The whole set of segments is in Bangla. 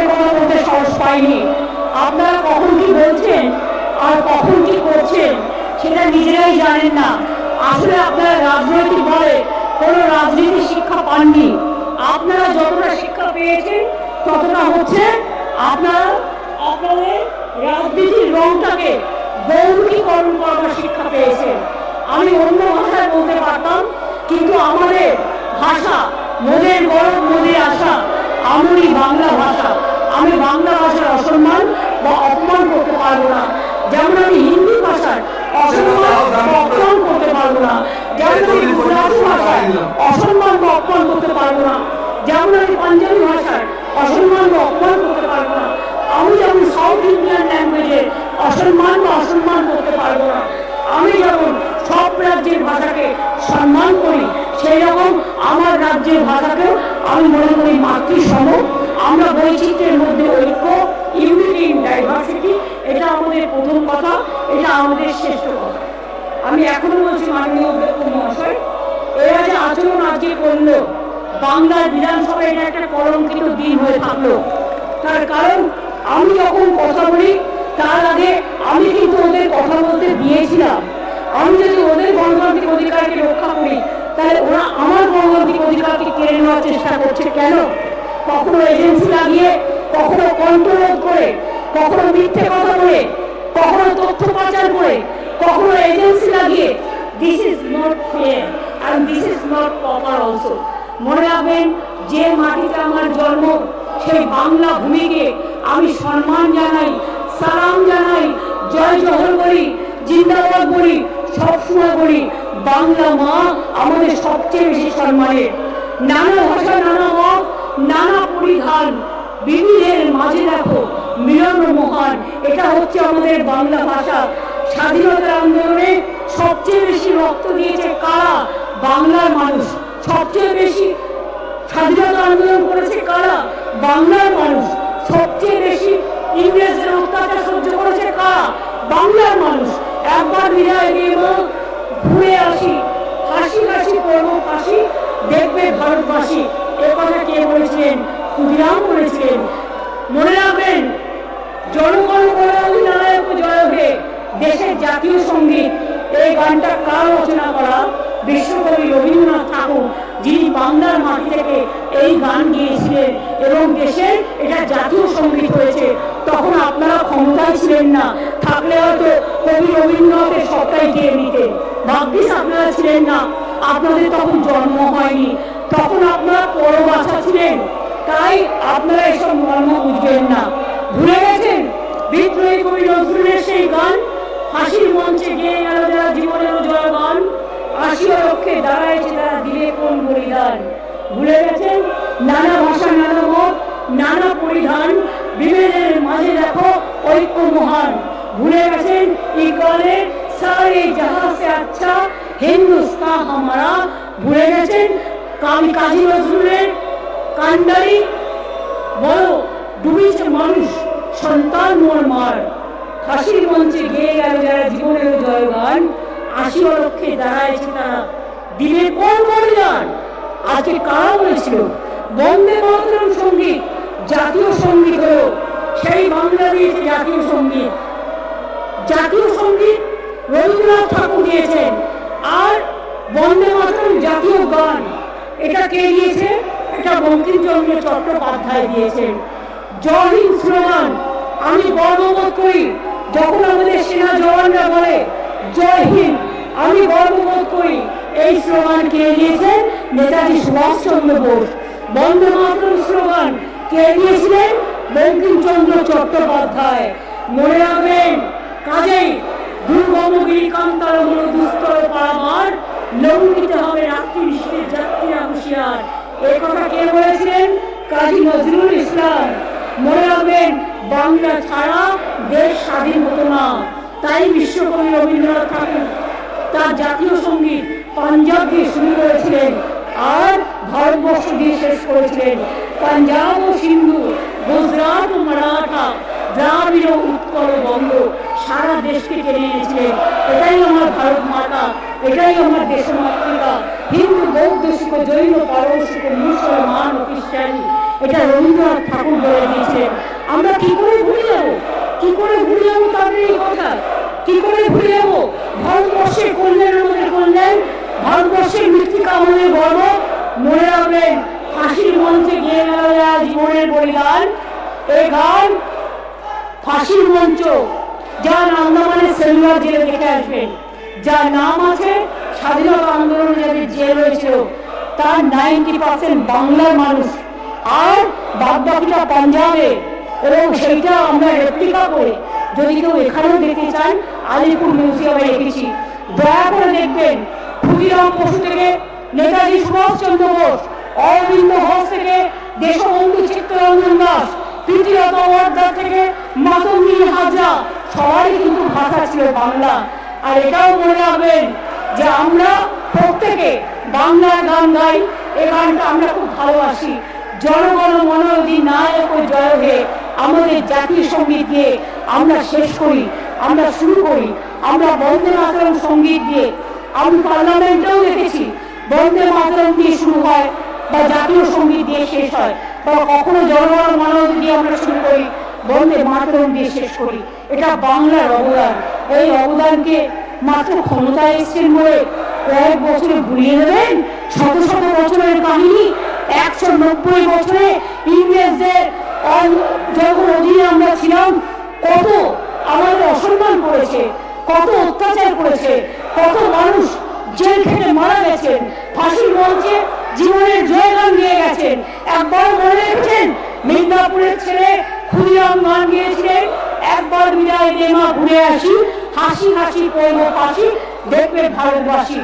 আপনাদের কথা বলতে সাহস পাইনি। আপনারা কখন কি বলছেন আর কখন কি করছেন সেটা নিজেরাই জানেন না। আসলে আপনারা রাজনৈতিক ভাবে কোনো রাজনীতি শিক্ষা পাননি। আপনারা যতটা শিক্ষা পেয়েছেন, ততটা হচ্ছে আপনারা আপনাদের রাজনীতির রংটাকে গৌরীকরণ করার শিক্ষা পেয়েছেন। আমি অন্য ভাষায় বলতে পারতাম, কিন্তু আমাদের ভাষা মোদের গরম মোদের আশা আমরি বাংলা ভাষা। আমি বাংলা ভাষার অসম্মান বা অপমান করতে পারব না। যেমন আমি হিন্দি ভাষার অসম্মান হয়ে থাকল। তার কারণ, আমি যখন কথা বলি, তার আগে আমি কিন্তু ওদের কথা বলতে দিয়েছিলাম। আমি যদি ওদের গণতান্ত্রিক অধিকারকে রক্ষা করি, তাহলে ওরা আমার গণতান্ত্রিক অধিকারকে কেড়ে নেওয়ার চেষ্টা করছে কেন? কখনো এজেন্সি লাগিয়ে, কখনো কন্ট্রোল করে, কখনো মিথ্যে কথা বলে, কখনো তথ্য পাচার করে, কখনো এজেন্সি লাগিয়ে। This is not fair and this is not proper also মনে রাখবেন, যে মাটিতে আমার জন্ম সেই বাংলা ভূমিকে আমি সম্মান জানাই, সালাম জানাই, জয় জহর করি জিন্দাবাদ বলি, সবসময় বলি, বাংলা মা আমাদের সবচেয়ে বেশি সম্মানের। নানা ভাষা, নানা মত, নানা পরিধান, বিবিধের মাঝে দেখো মিলন মহান। এটা হচ্ছে আমাদের বাংলা ভাষা। স্বাধীনতা আন্দোলনে সবচেয়ে বেশি রক্ত দিয়েছে কারা? বাংলার মানুষ। সবচেয়ে বেশি স্বাধীনতা আন্দোলন করেছে কারা? বাংলার মানুষ। সবচেয়ে বেশি ইংরেজদের অত্যাচার সহ্য করেছে কারা? বাংলার মানুষ। একবার বিদায় দিয়ে বল, ঘুরে আসি। হাসি হাসি করব কাশি দেখবে ভারতবাসী। এ কথা কে বলেছিলেন ক্ষুদিরাম বলেছিলেন মনে রাখবেন জনগণ অধিনায়ক জয় হে দেশের জাতীয় সংগীত। এই গানটা কার রচনা করা? বিশ্বকবি রবীন্দ্রনাথ ঠাকুর। যিনি বাংলার মাটি থেকে এই গান গিয়েছিলেন এবং দেশের এটা জাতীয় সংগীত হয়েছে, তখন আপনারা ক্ষমতায় ছিলেন না। থাকলে হয়তো কবি রবীন্দ্রনাথের সবটাই গিয়ে নিতেন। ভাগ্যিস আপনারা ছিলেন না। আপনাদের তখন জন্ম হয়নি। তখন আপনারা পরবাসা ছিলেন। তাই আপনারা এসব মর্ম বুঝবেন না। ভুলে গেছেন? বিদ্রোহী কবি নজরুলের সেই গান হাসির মঞ্চে গিয়ে আসিও রক্ষে দাঁড়াইছে তারা দিলে কোন বলিদান? ভুলে গেছেন? নানা ভাষা, নানা মত, নানা পরিধান, বিভেদের মাঝে দেখো ঐক্য মহান। ভুলে গেছেন? ইকবালের সারে জাহা সে আচ্ছা হিন্দুস্তান হামারা। ভুলে গেছেন? কামি কাজী নজরুলের কান্ডারি? বড় ডুবিছে মানুষ, সন্তান মোর মার। ফাঁসির মঞ্চে গেয়ে গেল যারা জীবনের জয়গান। আশি লক্ষ্যে দাঁড়াইছে তারা দিলে কোন বলিদান আজকে কারা বলেছিল, বন্দে মাতরম সংগীত, জাতীয় সংগীত হলো সেই বাংলাদেশ জাতীয় সংগীত। জাতীয় সংগীত রবীন্দ্রনাথ ঠাকুর দিয়েছেন, আর বন্দে মাতরম জাতীয় গান, এটা কে দিয়েছে? এটা বঙ্কিমচন্দ্র চট্টোপাধ্যায় দিয়েছেন। জয় হিন্দ স্লোগান, আমি গর্ববোধ করি, যখন আমাদের সেনা জওয়ানরা বলে জয় হিন্দ। আমি গর্ববোধ করি, এই স্লোগান কে দিয়েছেন? নেতাজি সুভাষচন্দ্র বোস। বন্দে মাতরম স্লোগান কে দিয়েছিলেন? বঙ্কিমচন্দ্র চট্টোপাধ্যায়। মনে রাখবেন, কাজেই দুর্গমগিরি কান্তার হল দুস্তর পারাবার লঙ্ঘিতে হবে রাত্রি নিষ্ঠের যাত্রীরা হুঁশিয়ার। এই কথা কে বলেছিলেন? কাজী নজরুল ইসলাম। মনে রাখবেন, বাংলা ছাড়া দেশ স্বাধীন হতো না। তাই বিশ্বকবি রবীন্দ্রনাথ ঠাকুর তার জাতীয় সংগীত পাঞ্জাব দিয়ে শুরু করেছিলেন আর ভারতবর্ষ দিয়ে শেষ করেছিলেন। পাঞ্জাব ও সিন্ধু, গুজরাট ও মারাঠা ও উৎকল বঙ্গ সারা দেশকে টেনে এনেছিলেন। এটাই আমার ভারত মাতা, এটাই আমার দেশমাতৃকা হিন্দু, বৌদ্ধ, শিখ, জৈন পারসিক মুসলমান খ্রিস্টানি, এটা রবীন্দ্রনাথ ঠাকুর বলে দিয়েছেন আমরা কি করে ভুলে যাব ভারতবর্ষের কল্যাণ আমাদের কল্যাণ, ভারতবর্ষের মৃত্তিকা আমাদের গর্ব। মনে রাখবেন, ফাঁসির মঞ্চে গিয়ে গেল জীবনের বলিদান। এই গান, ফাঁসির মঞ্চ, যার আন্দামানের সেলুলার জেলে দেখে আসবেন। যার নাম আছে, স্বাধীনতা আন্দোলনে যাদের জেল হয়েছিল, তার নাইনটি পার্সেন্ট বাংলার মানুষ। আর বাদ বাকিটা পাঞ্জাবে। এবং সেইটা আমরা রেপ্লিকা করে যদি কেউ এখানেও দেখতে চান, আলিপুর মিউজিয়ামে রেখেছি দয়া করে দেখবেন, ক্ষুদিরাম বসু থেকে নেতাজি সুভাষচন্দ্র বোস, অরবিন্দ ঘোষ থেকে দেশবন্ধু চিত্তরঞ্জন দাস, তৃতীয়ত ওয়ার্ডার থেকে মাতঙ্গী হাজরা, সবারই কিন্তু ভাষা ছিল বাংলা। আর এটাও মনে রাখবেন যে আমরা প্রত্যেকে বাংলার গান গাই এই গানটা আমরা খুব ভালোবাসি। জনগণ মনোদি নায়ক জয় হে আমাদের জাতীয় সংগীত দিয়ে আমরা শেষ করি, আমরা শুরু করি। আমরা বন্দে মাতরম সংগীত দিয়ে আমি পার্লামেন্টেও দেখেছি, বন্দে মাতরম দিয়ে শুরু হয় বা জাতীয় সংগীত দিয়ে শেষ হয় বা কখনো জনগণ মানব দিয়ে আমরা শুরু করি, বন্দে মাতরম দিয়ে শেষ করি। এটা বাংলার অবদান। এই অবদানকে মাত্র ক্ষমতায় এসছেন বলে কয়েক বছরে ভুলিয়ে দেবেন? শত শত বছরের কাহিনী, একশো নব্বই বছরে ইংরেজদের যখন অধীনে আমরা ছিলাম, কত আমাদের অসম্মান করেছে, কত অত্যাচার করেছে, কত মানুষ জেল খেটে মারা গেছেন ফাঁসির মঞ্চে জীবনের জয়গান দিয়ে গেছেন। একবার মনে রেখেছেন, মিদনাপুরের ছেলে ক্ষুদিরাম গান গিয়েছিলেন একবার বিদায় দেমা ঘুরে আসি, হাসি হাসি পড়ব পাশি দেখবে ভারতবাসী।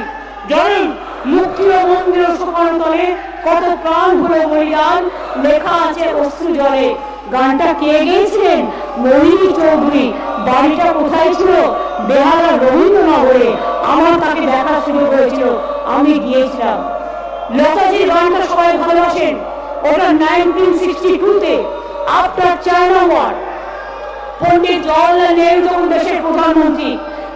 জানেন মুক্তি মন্দির সোপানতলে কত গানটা কে গেয়েছিলেন? নলিনী চৌধুরী। বাড়িটা কোথায় ছিল? বেহালা তাকে দেখার সুযোগ হয়েছিল। আমি গিয়েছিলাম। লতাজির গানটা সবাই ভালোবাসেন। ওটা নাইনটিন সিক্সটি টুতে after China war Pandit Jawaharlal Nehru যখন দেশের প্রধানমন্ত্রী,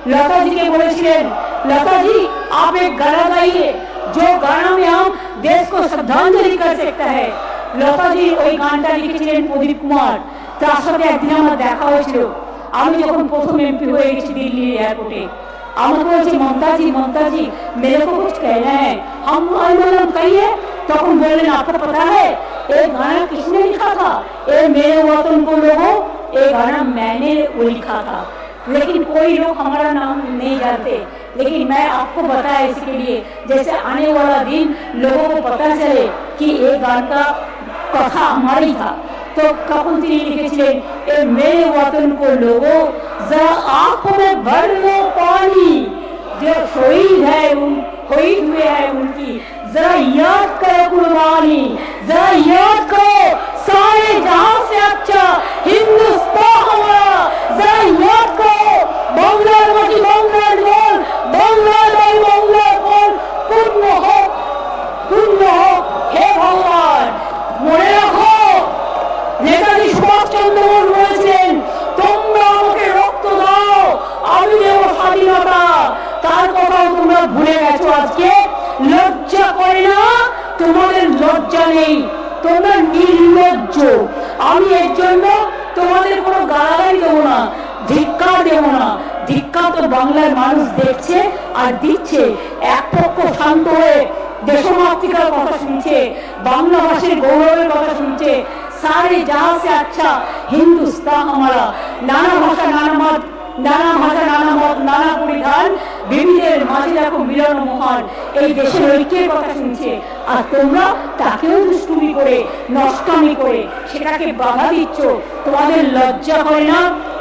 লতাজিকে বলেছিলেন लता जी आप एक गाना गाइए जो गाना में हम देश को श्रद्धांजलि कर सकता है লতা জি ওই গানটা লিখেছিলেন প্রদীপ কুমার তার সাথে একদিন আমার দেখা হয়েছিল আমি যখন প্রথম এমপি হয়ে গেছি দিল্লি এয়ারপোর্টে আমাকে বলছে মমতাজি মমতাজি मेरे को कुछ कहना है हम আমি বললাম कहिए তখন বললেন आपको पता है ये गाना किसने लिखा था ये मेरे वतन को लोगों ये गाना मैंने वो लिखा था लेकिन कोई लोग हमारा नाम नहीं जानते लेकिन मैं आपको बताया इसके लिए जैसे आने वाला दिन लोगों को पता चले कि ये गान का कथा हमारा ही था तो তখন তিনি লিখেছিলেন এ মেরে ওয়াতন কো লোগো जरा आंखों में भर लो पानी जो शहीद है उन शहीद हुए हैं उनकी जरा याद करो कुर्बानी जरा याद करो सारे जहां से अच्छा हिंदुस्तान हमारा जरा याद करो বাংলার মাটি বাংলার ভুলে গেছো আজকে। লজ্জা করে না, তোমাদের লজ্জা নেই। তোমরা নির্লজ্জ। আমি এর জন্য তোমাদের কোনো গালাগালি দেবো না, ধিক্কার দেবো না। দৃষ্টান্ত বাংলার মানুষ দেখছে আর দিচ্ছে। এক পক্ষ শান্ত হয়ে দেশমাতৃকার কথা শুনছে বাংলা ভাষীর গৌরবের কথা শুনছে। সারে যা সে আচ্ছা হিন্দুস্তান আমারা। নানা ভাষা, নানা মত, নানা ভাষা, নানা মত, নানা পরিধান। বিবিধের মাঝে দেখো মিলন মহান। এই দেশের ঐক্যের কথা শুনছে। আর তোমরা তাকেও দুষ্টুমি করে, নষ্টামি করে, সেটাকে বাধা দিচ্ছ। তোমাদের লজ্জা হয় না?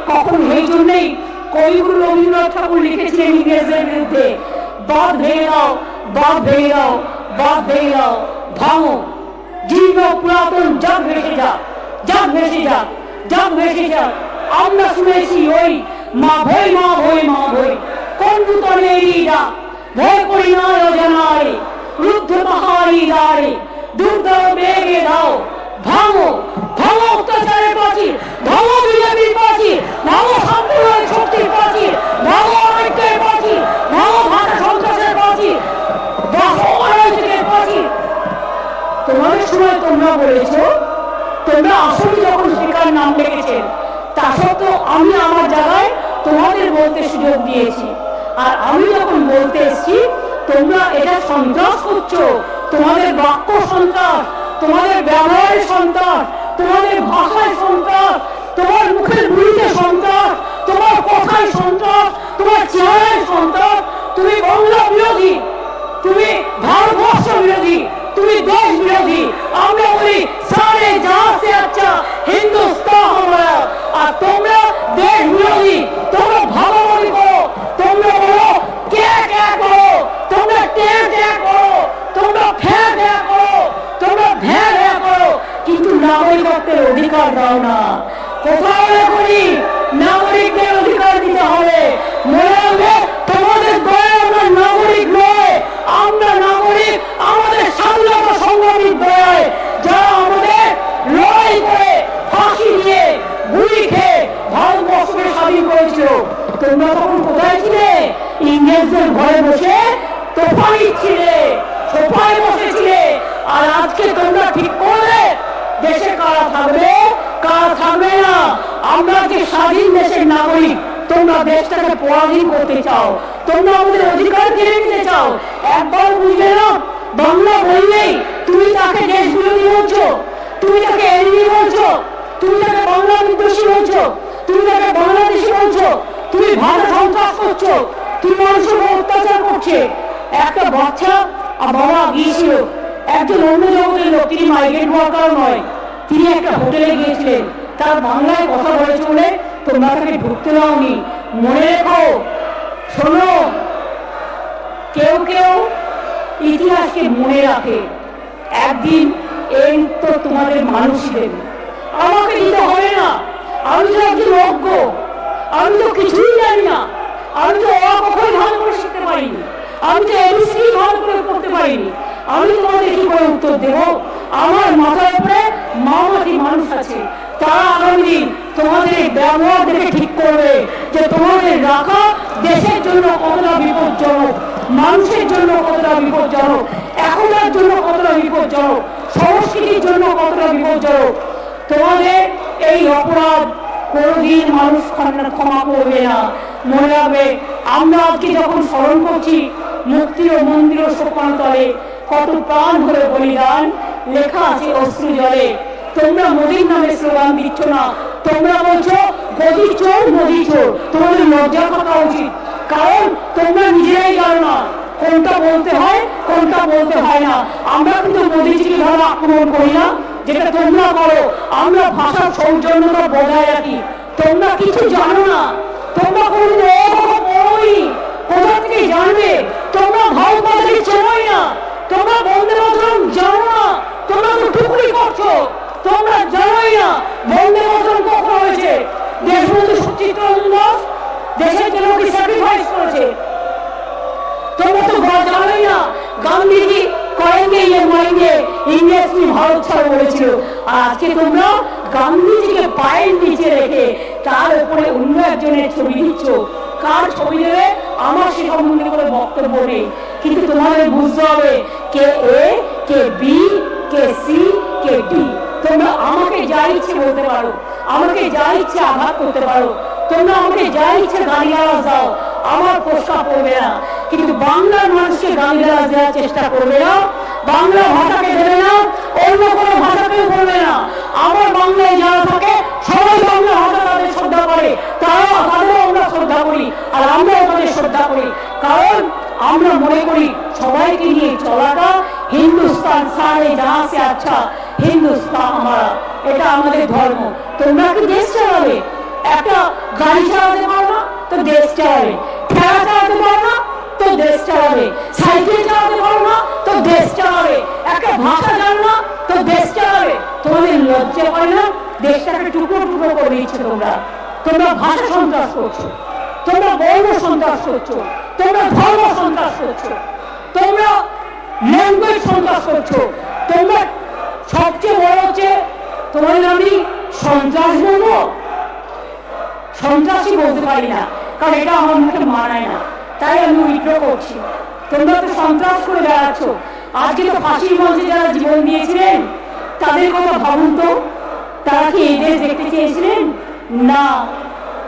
কখন এই জন্যেই কবিগুরু রবীন্দ্রনাথ ঠাকুর লিখেছিলেন ইংরেজদের বিরুদ্ধে, বাদ ভেঙে দাও, বাদ ভেঙে দাও, বাদ ভেঙে দাও, ভাঙো, জীর্ণ, পুরাতন জগ ভেসে যাক জগ ভেসে যাক জগ ভেসে যাক, আমরা শুনেছি ওই মা ভই মা ভই মা ভই, কোন নূতনেরই ডাক ভয় করি না অজানারে রুদ্ধ পাহাড়ি দাঁড়ে দুর্গা বেগে দাও ভাঙো ভাঙো অত্যাচারের প্রাচীর ভাঙো বিজেপির প্রাচীর ভাঙো সাম্প্রদায়িক শক্তির প্রাচীর ভাঙো অনৈক্যের প্রাচীর ভাঙো ভাষা সন্ত্রাসের প্রাচীর ভাঙো অনৈতিকের প্রাচীর তোমাদের সময় তোমরা বলেছ, তোমরা আসলে যখন স্পিকার নাম ডেকেছেন তা সত্ত্বেও আমি আমার জায়গায় তোমাদের বলতে সুযোগ দিয়েছি। আর আমি যখন বলতে এসেছি, তোমরা এটা সন্ত্রাস করছ, তোমাদের বাক্য সন্ত্রাস তোমাদের ব্যবহারের সন্ত্রাস তোমাদের ভাষায় সন্ত্রাস তোমার মুখের বুড়িতে সন্ত্রাস তোমার কথায় সন্ত্রাস তোমার চেহারায় সন্ত্রাস তুমি বাংলা বিরোধী, তুমি ভারতবর্ষ বিরোধী, তুমি দেশ বিরোধী, আমরা বলি, সারে যা সে আচ্ছা হিন্দুস্তান আর তোমরা অধিকার দাও না। কোথাও করি নাগরিকদের অধিকার দিতে হবে। মনে হবে তোমাদের আমরা নাগরিক নয়, আমরা নাগরিক আমাদের স্বাধীনতা সংগ্রামীর দয়ায়, যারা আমাদের লড়াই করে ফাঁসি গুলি খেয়ে ভারতবর্ষকে স্বাধীন করেছিল। তোমরা তখন কোথায় ছিলে? ইংরেজদের ঘরে বসে তোফা ছিলে, সোফায় বসেছিলে। আর আজকে তোমরা ঠিক করলে, দেশে কারা থাকবে? আমরা যে স্বাধীন দেশের নাগরিক, তোমরা দেশটাকে পরাধীন করতে চাও। তোমরা আমাদের অধিকার কেড়ে নিতে চাও। একবার বুঝলে না বাংলা বললেই তুমি তাকে দেশ বিরোধী বলছো, তুমি তাকে এনিমি বলছো, তুমি তাকে বাংলা বিদ্বেষী বলছো, তুমি তাকে বাংলাদেশি বলছো, তুমি ভারত সন্ত্রাস করছ, তুমি মানুষের অত্যাচার করছে। একটা বাচ্চা আর বাবা গিয়েছিল, একজন অন্য জগতের লোক, তিনি মাইগ্রেন্ট ওয়ার্কার নয়, তিনি একটা হোটেলে গিয়েছিলেন। তার বাংলায় কথা বলে তোমরা তাকে ঢুকতে দাওনি। মনে রেখো, শোনো, কেউ কেউ ইতিহাসকে মনে রাখে। একদিন এই উত্তর তোমাদের মানুষ দেবে। আমাকে দিতে হবে না। আমি তো একজন অজ্ঞ। আমি তো কিছুই জানি না। আমি তো অ কখনোই ভালো করে শিখতে পারিনি। আমি তো এবিসি ভালো করে পড়তে পারিনি। আমি তোমাদের কি করে উত্তর দেব? আমার মাথার উপরে মামাটি মানুষ আছে। তারা আগামী তোমাদের এই ব্যবহার দেখে ঠিক করবে যে তোমাদের রাখা দেশের জন্য কতটা বিপজ্জনক, মানুষের জন্য কতটা বিপজ্জনক, এখনকার জন্য কতটা বিপজ্জনক, সংস্কৃতির জন্য কতটা বিপজ্জনক। তোমাদের এই অপরাধ কোনোদিন মানুষ ক্ষমা- করবে না। মনে রাখবে, আমরা আজকে যখন স্মরণ করছি মুক্তি ও মন্দির ও কত প্রাণ হলে বলিদান লেখা আছে অশ্রু জলে। তোমরা মোদীর নামে স্লোগান দিচ্ছ না। তোমরা বলছো গদি চোর, মোদি চোর। তোমাদের লজ্জা থাকা উচিত। কারণ তোমরা নিজেরাই জানো না কোনটা বলতে হয়, কোনটা বলতে হয় না। আমরা কিন্তু মোদীজিকে ভাবে আক্রমণ করি না। যেটা তোমরা করো, আমরা ভাষার সৌজন্যতা বজায় রাখি। তোমরা কিছু জানো না তোমরা কোনদিন ও কথা পড়োই কোথা থেকে জানবে তোমরা ভারত মাতাকে চেনোই না তোমরা বন্দে মাতরম জানো না তোমরা তো টুকরি করছ তোমরা জানোই না বন্দে মাতরম কখন হয়েছে দেশবন্ধু সুচিত্র দাস দেশের জন্য কি স্যাক্রিফাইস করেছে। তোমরা তো জানোই না, গান্ধীজি ইয়ে ইংরেজ ভারত ছাড় বলেছিল। আজকে তোমরা গান্ধীজিকে পায়ের নিচে রেখে তার উপরে অন্য একজনের ছবি দিচ্ছ। কার ছবি দেবে? আমার সে সম্বন্ধে কোনো বক্তব্য নেই। কিন্তু তোমাদের বুঝতে হবে, কে এ কে বি কে সি কে ডি তোমরা আমাকে যা ইচ্ছে বলতে পারো, আমাকে যা ইচ্ছে আঘাত করতে পারো। তোমরা আমাকে যা ইচ্ছে গালিগালাজ দাও, আমার প্রস্তাব করবে না। কিন্তু বাংলার মানুষকে গালিগালাজ দেওয়ার চেষ্টা করবে না, বাংলা ভাষাকে দেবে না, অন্য কোনো ভাষাকেও করবে না। আমার বাংলায় যারা থাকে, সবাই বাংলা ভাষা তাদের শ্রদ্ধা করে। তারা তাদেরও আমরা শ্রদ্ধা করি, আর আমরাও তাদের শ্রদ্ধা করি। কারণ আমরা মনে করি সবাইকে নিয়ে চলাটা হিন্দুস্তান সারে যাহা সে আচ্ছা হিন্দুস্তান আমরা। এটা আমাদের ধর্ম। তোমরা কি দেশ চালাবে? গাড়ি চালাতে পারো না, তো দেশ চালাবে। ঠেলা চালাতে পারো না, তো দেশ চালাবে। সাইকেল চালাতে পারো না, তো দেশ চালাবে। একটা ভাষা জানো না, তো দেশ চালাবে। তোমাদের লজ্জা করে না? দেশটাকে টুকরো টুকরো করে দিচ্ছে তোমরা। তোমরা ভাষা সন্ত্রাস করছ। তোমরা বর্ণ সন্ত্রাস করছ। তোমরা ধর্ম সন্ত্রাস করছ। তোমরা ল্যাঙ্গুয়েজ সন্ত্রাস করছ। তোমরা সবচেয়ে বড় হচ্ছে, তোমাদের আমি সন্ত্রাস বলব? সন্ত্রাসী বলতে পারি না, কারণ এটা আমার মুখে মানায় না। তাই আমি উইথড্র করছি। তোমরা তো সন্ত্রাস করে বেড়াচ্ছ। আজকে তো ফাঁসির মঞ্চে যারা জীবন দিয়েছিলেন, তাদের কথা ভাবুন তো। তারা কি এই দেশ দেখতে চেয়েছিলেন? না।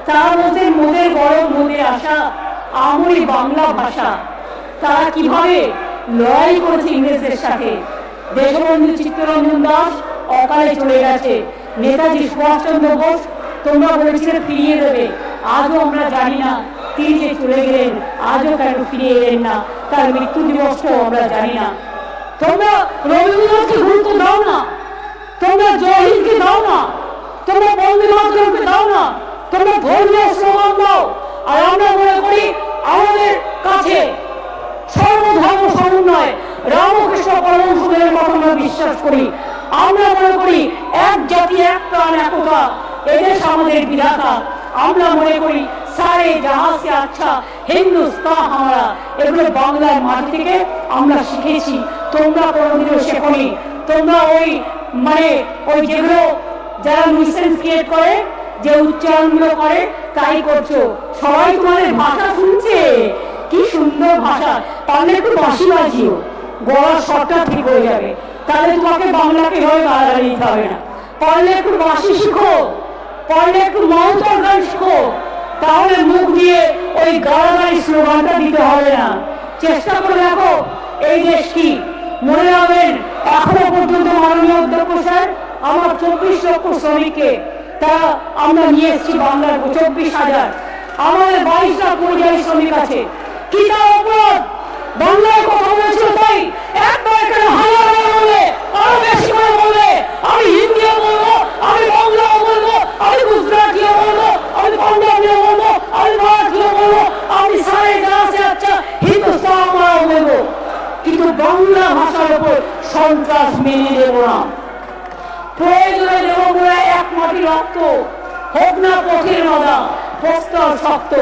তারা বলছেন, মোদের বড়, মোদের আশা আমরি বাংলা ভাষা। তারা কীভাবে লড়াই করেছে ইংরেজদের সাথে? দেশবন্ধু চিত্তরঞ্জন দাস অকালে চলে গেছে। নেতাজি সুভাষচন্দ্র বোস তোমরা বলেছিলে ফিরিয়ে দেবে। আজও আমরা জানি না তিনি যে চলে গেলেন, আজও কেন ফিরিয়ে এলেন না, তার মৃত্যু দিবসটাও আমরা জানি না। তোমরা রবীন্দ্রনাথকে গুরুত্ব দাও না। তোমরা জয়হিন্দকে দাও না। তোমরা বন্দে মাতরমকে দাও না। তোমরা ধর্মীয় স্লোগান দাও। আর আমরা মনে করি আমাদের কাছে সর্বধর্ম সমন্বয়। রামকৃষ্ণ পরমশুদের কথা আমরা বিশ্বাস করি। আমরা মনে করি এক জাতি, এক প্রাণ একতা এদেশ আমাদের বিধাতা। আমরা মনে করি, সারে জাহাজ আচ্ছা হিন্দুস্তান আমরা এগুলো বাংলার মাটি থেকে আমরা শিখেছি। তোমরা কোনোদিনও শেখনি। তোমরা ওই মানে ওই যেগুলো যারা মিসেন্স ক্রিয়েট করে, যে উচ্চারণগুলো করে, তাই করছ। সবাই তোমাদের ভাষা শুনছে? কি সুন্দর ভাষা। পারলে একটু বাঁশি বাজিও। গলার স্বরটা ঠিক হয়ে যাবে। তাহলে তোমাকে বাংলাকে হয়ে গালাগালি দিতে হবে না। পারলে একটু বাঁশি শিখো। পারলে একটু মন্ত্র গান শিখো। তাহলে মুখ দিয়ে ওই গালাগালি স্লোগানটা দিতে হবে না। চেষ্টা করে দেখো, এই দেশ কি? মনে রাখবেন, এখনও পর্যন্ত মাননীয় অধ্যক্ষ স্যার আমার চব্বিশ লক্ষ শ্রমিককে তারা আমরা নিয়ে এসেছি বাংলার চব্বিশ হাজার। আমাদের বাইশ লাখ পরিযায়ী শ্রমিক আছে। কি তার অপরাধ? বাংলায় কথা বলেছিল তাই একবার এখানে হাজার বলবে আরও বেশি করে বলবে আমি হিন্দিও বলব, আমি বাংলাও বলব আমি গুজরাটিও বলব আমি পাঞ্জাবিও বলব আমি মারাঠিও বলব আমি সারে গাছে আচ্ছা হিন্দুস্তান আমরাও বলব কিন্তু বাংলা ভাষার উপর সন্ত্রাস মেনে নেব না প্রয়োজনে দেব বলে এক মাটি রক্ত, হোক না পথের মাদা প্রস্তর শক্ত।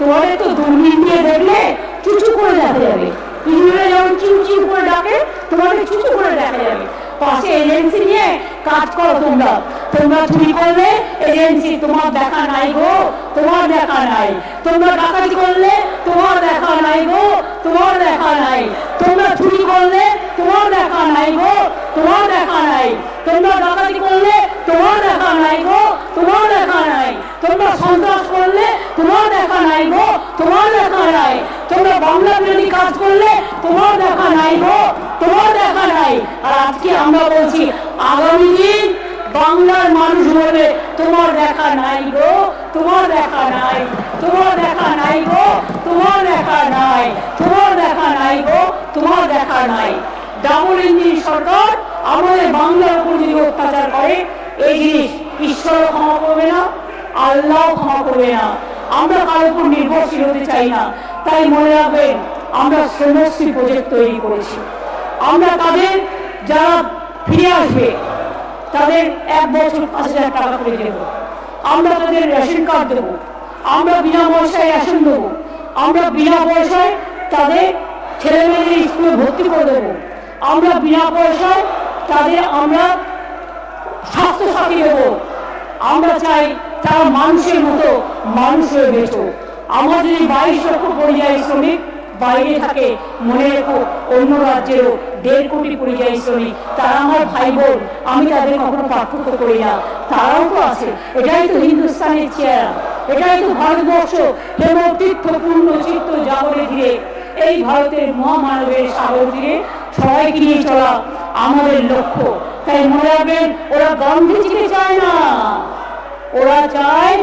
তোমাদের তো দূরবীন দিয়ে দেখলে চুচু করে দেখা যাবে। ইঁদুরে যেমন চিউ করে ডাকে, তোমাদের চুচু করে দেখা যাবে। পাশে এজেন্সি নিয়ে কাজ করো তোমরা। তোমরা চুরি করলে এজেন্সি, তোমার দেখা নাই গো, তোমার দেখা নাই। তোমরা ডাকাতি করলে তোমার দেখা নাই গো, তোমার দেখা নাই। তোমরা চুরি করলে তোমার দেখা নাই গো তোমার দেখা নাই। তোমরা ডাকাতি করলে তোমার দেখা নাই গো তোমার দেখা নাই তোমরা সন্ত্রাস করলে তোমার দেখা নাই গো তোমার দেখা নাই তোমরা বাংলা বিরোধী কাজ করলে তোমার দেখা নাই গো তোমার দেখা নাই আর আজকে আমরা বলছি আগামী দিন বাংলার মানুষ বলবে তোমার দেখা নাই গো তোমার দেখা নাই তোমার দেখা নাই গো তোমার দেখা নাই তোমার দেখা নাই গো তোমার দেখা নাই ডাবল ইঞ্জিন সরকার আমাদের বাংলার উপর যদি অত্যাচার করে এই জিনিস ঈশ্বর ক্ষমা করবে না আল্লাহ ক্ষমা করবে না। আমরা কার উপর নির্ভরশীল হতে চাই না। তাই মনে রাখবেন, আমরা শ্রমশ্রী প্রজেক্ট তৈরি করেছি। আমরা তাদের যারা ফিরে আসবে, তাদের এক বছর পাঁচ হাজার টাকা করে দেব। আমরা তাদের রেশন কার্ড দেবো। আমরা বিনা পয়সায় রেশন দেবো। আমরা বিনা পয়সায় তাদের ছেলে মেয়েদের স্কুলে ভর্তি করে দেবো। আমরা বিনা পয়সায় তাদের আমরা স্বাস্থ্য সাথী দেবো। আমরা চাই তারা মানুষের মতো মানুষ হয়ে বেঁচো আমার যদি বাইশ লক্ষ পরিযায়ী শ্রমিক বাইরে থাকে, মনে রেখো, অন্য রাজ্যেরও দেড় কোটি পরিযায়ী শ্রমিক, তারা আমার ভাই বোন আমি তাদের কখনো পার্থক্য করি না। তারাও তো আছে। এটাই তো হিন্দুস্তানের চেহারা। এটাই তো ভারতবর্ষ। হেমতীর্থ পূর্ণ চিত্ত জাগরে ধীরে এই ভারতের মহামানবের সাগর তীরে সবাইকে নিয়ে চলা আমাদের লক্ষ্য। তাই মনে রাখবেন ওরা গান্ধীজিকে চায় না। ওরা চায়